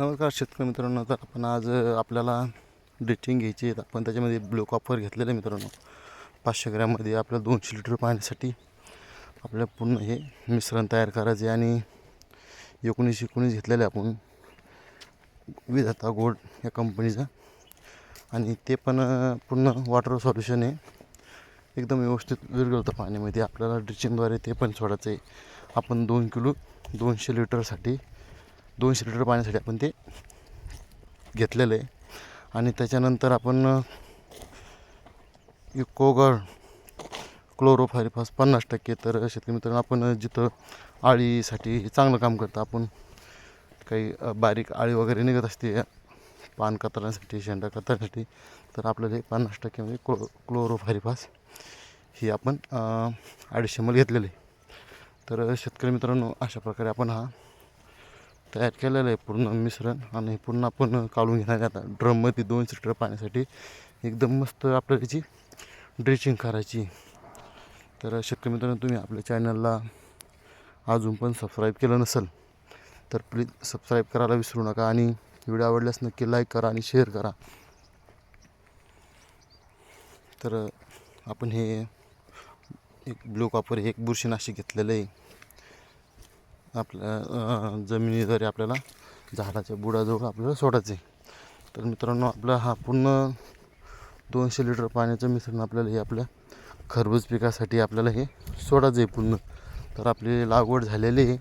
नमस्कार शेतकरी मित्रांनो तर आपण आज आपल्याला ड्रिचिंग घ्यायची आहे. आपण त्याच्यामध्ये ब्लू कॉपर घेतलेलं आहे मित्रांनो. पाचशे ग्रॅममध्ये आपल्याला दोनशे लिटर पाण्यासाठी आपल्या पूर्ण हे मिश्रण तयार करायचे आहे. आणि एकोणीस एकोणीस घेतलेलं आहे आपण. विधाता गोल्ड या कंपनीचा. आणि ते पण पूर्ण वॉटर सॉल्युशन आहे. एकदम व्यवस्थित विरघळतं पाण्यामध्ये आपल्याला ड्रिचिंगद्वारे ते पण सोडायचं आहे. आपण दोन किलो दोनशे लिटरसाठी दोनशे लिटर पाण्यासाठी आपण ते घेतलेलं आहे. आणि त्याच्यानंतर आपण कोगळ क्लोरोफायरिफॉस पन्नास टक्के. तर शेतकरी मित्रांनो आपण जिथं आळीसाठी चांगलं काम करतं आपण काही बारीक आळी वगैरे निघत असते पान कतरण्यासाठी शेंडा कतरण्यासाठी तर आपल्याला हे पन्नास म्हणजे क्लो क्लोरोफायरिफॉस ही आपण अडीचशे मल घेतलेली आहे. तर शेतकरी मित्रांनो अशा प्रकारे आपण हा तयार केलेलं आहे पूर्ण मिश्रण आणि पूर्ण आपण काढून घेणार आता. ड्रममध्ये दोन लिटर पाण्यासाठी एकदम मस्त आपल्याला त्याची ड्रेचिंग करायची. तर शक्य मित्रांनो तुम्ही आपल्या चॅनलला अजून पण सबस्क्राईब केलं नसेल तर प्लीज सबस्क्राईब करायला विसरू नका आणि व्हिडिओ आवडल्यास नक्की लाईक करा आणि शेअर करा. तर आपण हे एक ब्लू कॉपर हे एक बुरशीनाशक घेतलेलं आहे. आपल्या जमिनीद्वारे आपल्याला झाडाच्या बुडाजवळ आपल्याला सोडायचं आहे. तर मित्रांनो आपला हा पूर्ण दोनशे लिटर पाण्याचं मिश्रण आपल्याला हे आपल्या खरबूज पिकासाठी आपल्याला हे सोडायचं आहे पूर्ण. तर आपली लागवड झालेली आहे.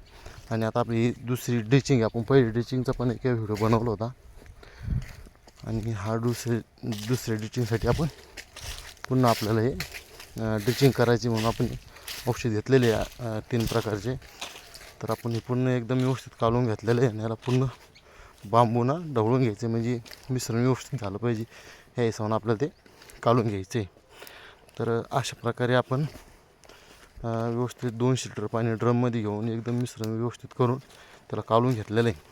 आणि आता आपली दुसरी ड्रिचिंग आपण पहिली ड्रिचिंगचा पण एक व्हिडिओ बनवला होता. आणि हा दुसरे दुसऱ्या ड्रिचिंगसाठी आपण पुन्हा आपल्याला हे ड्रिचिंग करायची म्हणून आपण औषध घेतलेले आहे तीन प्रकारचे. तर आपण हे पूर्ण एकदम व्यवस्थित काढून घेतलेलं आहे आणि याला पूर्ण बांबूना ढवळून घ्यायचं. म्हणजे मिश्रण व्यवस्थित झालं पाहिजे. ह्या हिसाबानं आपल्याला ते काढून घ्यायचं. आहे तर अशा प्रकारे आपण व्यवस्थित दोनशे लिटर पाणी ड्रममध्ये घेऊन एकदम मिश्रण व्यवस्थित करून त्याला काढून घेतलेलं आहे.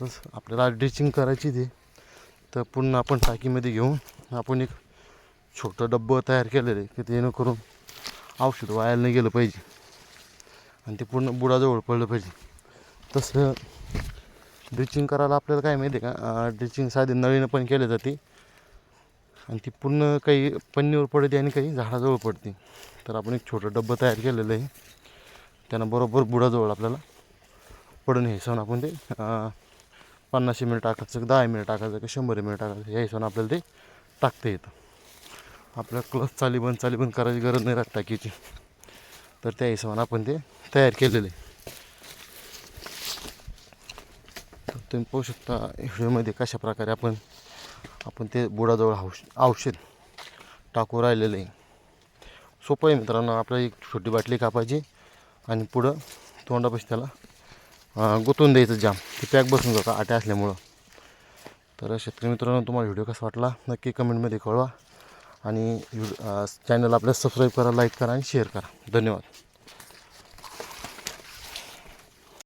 तसं आपल्याला ड्रिचिंग करायची ते तर पुन्हा आपण टाकीमध्ये घेऊन आपण एक छोटं डब्बं तयार केलेलं आहे की जेणेकरून औषध वायाला नाही गेलं पाहिजे. आणि ते पूर्ण बुडाजवळ पडलं पाहिजे. तसं ड्रिचिंग करायला आपल्याला काय माहिती आहे का? ड्रिचिंग साधी नळीनं पण केली जाते. आणि ती पूर्ण काही पन्नीवर पडते आणि काही झाडाजवळ पडते. तर आपण एक छोटं डब्बं तयार केलेलं आहे. त्यानं बरोबर बुडाजवळ आपल्याला पडून हे हिशोबानं आपण ते पन्नासशे पन्नास एम एल टाकायचं का दहा एम एल टाकायचं का शंभर एम एल टाकायचं या हिशोबानं आपल्याला ते टाकता येतं. आपल्याला क्लच चाली बंद चाली बंद करायची गरज नाही राहत टाकीची. तर त्या हिशोबानं आपण ते तयार केलेलं. आहे तर तुम्ही पाहू शकता व्हिडिओमध्ये कशा प्रकारे आपण आपण ते बुडाजवळ औष औषध टाकू राहिलेलं आहे. सोपं आहे मित्रांनो आपल्याला एक छोटी बाटली कापायची आणि पुढं तोंडापाशी त्याला अं, गुंतवून द्यायचं जाम. ते पॅक बसून जातं आट्या असल्यामुळं. तर शेतकरी मित्रांनो तुम्हाला व्हिडिओ कसा वाटला नक्की कमेंटमध्ये कळवा. आणि चॅनल आपल्याला सबस्क्राईब करा लाईक करा आणि शेअर करा. धन्यवाद.